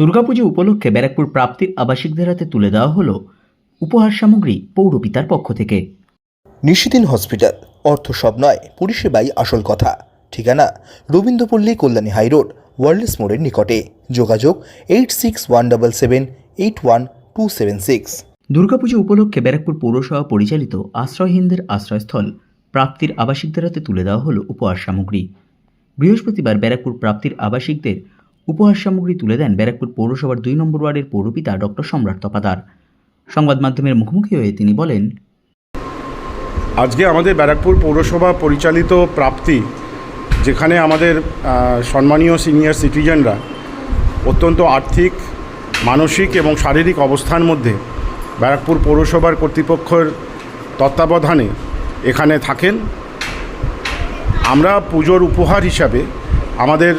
দুর্গাপুজো উপলক্ষে ব্যারাকপুর প্রাপ্তির আবাসিকদের হাতে তুলে দেওয়া হলো উপহার সামগ্রী পৌরপিতার পক্ষ থেকে। নিশিদিন হসপিটাল অর্থ সব নয় পরিষেবাই আসল কথা। ঠিকানা রবীন্দ্রপল্লী কল্যাণী হাইরোড ওয়ার্ল্ডস মোড়ের নিকটে। যোগাযোগ eight six one double seven eight one two seven six Durga Puja উপলক্ষে ব্যারাকপুর পৌরসভা পরিচালিত আশ্রয়হীনদের আশ্রয়স্থল প্রাপ্তির আবাসিকদের হাতে তুলে দেওয়া হলো উপহার সামগ্রী। বৃহস্পতিবার ব্যারাকপুর প্রাপ্তির আবাসিকদের উপহার সামগ্রী তুলে দেন ব্যারাকপুর পৌরসভার দুই নম্বর ওয়ার্ডের পৌরপিতা ডক্টর সম্রাট তপাদার। সংবাদ মাধ্যমের মুখোমুখি হয়ে তিনি বলেন, আজকে আমাদের ব্যারাকপুর পৌরসভা পরিচালিত প্রাপ্তি, যেখানে আমাদের সম্মানীয় সিনিয়র সিটিজেনরা অত্যন্ত আর্থিক, মানসিক এবং শারীরিক অবস্থার মধ্যে ব্যারাকপুর পৌরসভার কর্তৃপক্ষের তত্ত্বাবধানে এখানে থাকেন। আমরা পুজোর উপহার হিসাবে আমাদের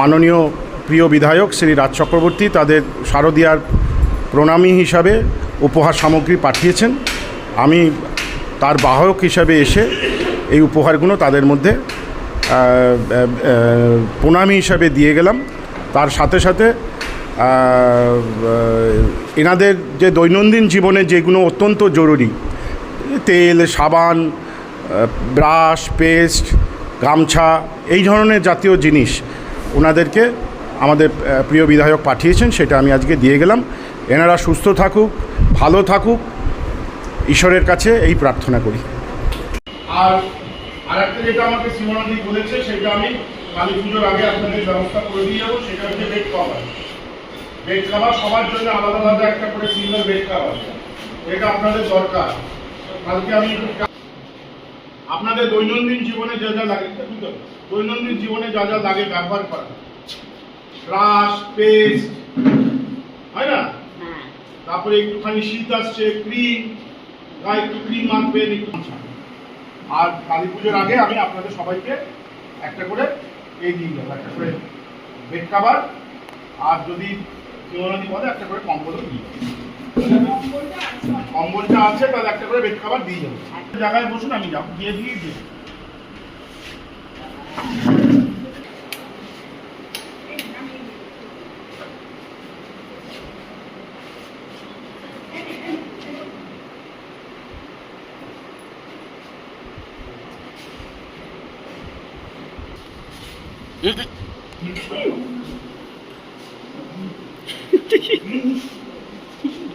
মাননীয় প্রিয় বিধায়ক শ্রী রাজ চক্রবর্তী তাদের শারদীয়ার প্রণামী হিসাবে উপহার সামগ্রী পাঠিয়েছেন। আমি তার বাহক হিসাবে এসে এই উপহারগুলো তাদের মধ্যে প্রণামী হিসাবে দিয়ে গেলাম। তার সাথে সাথে এনাদের যে দৈনন্দিন জীবনে যেগুলো অত্যন্ত জরুরি, তেল, সাবান ব্রাশ, পেস্ট, গামছা, এই ধরনের জাতীয় জিনিস, ওনাদেরকে আমাদের প্রিয় বিধায়ক পাঠিয়েছেন, সেটা আমি আজকে দিয়ে গেলাম। এনারা সুস্থ থাকুক, ভালো থাকুক, ঈশ্বরের কাছে এই প্রার্থনা করি। আর আরেকটা যেটা আমাকে সীমানাদি বলেছে, সেটা আমি কালী পুজোর আগে আপনাদের ব্যবস্থা করে দিয়ে যাব, সেটা হচ্ছে বেড কভার বেড কভার সবার জন্য আলাদা আলাদা একটা করে বেড কভার এটা আপনাদের দরকার। কালকে আমি আপনাদের দৈনন্দিন জীবনে যা যা লাগে দৈনন্দিন জীবনে যা যা লাগে ব্যবহার করা। ব্রাশ পেস্ট হয় না? তারপরে একটুখানি শীত আসছে ক্রিম গায়ে একটু ক্রিম মাখবেন একটু আর কালী পুজোর আগে আমি আপনাদের সবাইকে একটা করে এই দিয়ে দেবো একটা করে বেড কাভার আর যদি কেউনাদি বলে একটা করে কম্বলও দিয়ে। কম্বলটা আছে তাহলে একটা করে বেড কাভার দিয়ে যাব জায়গায় বসুন আমি যাব দিয়ে দিয়ে দিয়ে দেবো।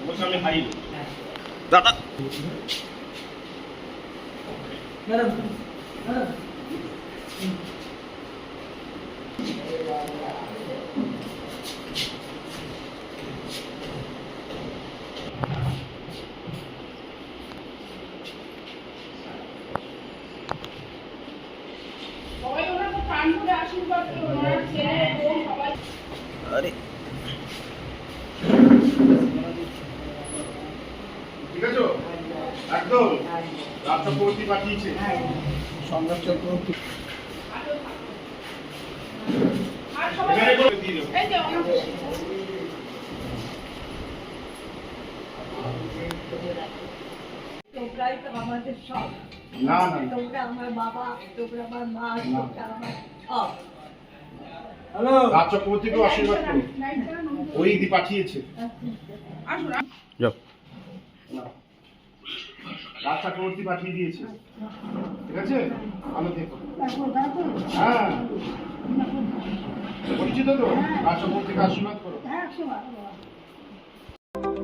বলছি আমি হাই সবাই ওনাকে প্রাণ করে আশীর্বাদ ঠিক আছে একদম। রাষ্ট্রপতি পাঠিয়েছে। আর তোমরাই তো আমাদের সব। না না। তোমরা আমার বাবা তোমরা আমার মা তোমরা আমার সব। রাজ চক্রবর্তীকেও আশীর্বাদ করুন ওই দি পাঠিয়েছে। রাজ চক্রবর্তী পাঠিয়ে দিয়েছে। ঠিক আছে? ভালো থেকো হ্যাঁ। পরিচিত তো? রাজ চক্রবর্তীকে আশীর্বাদ করো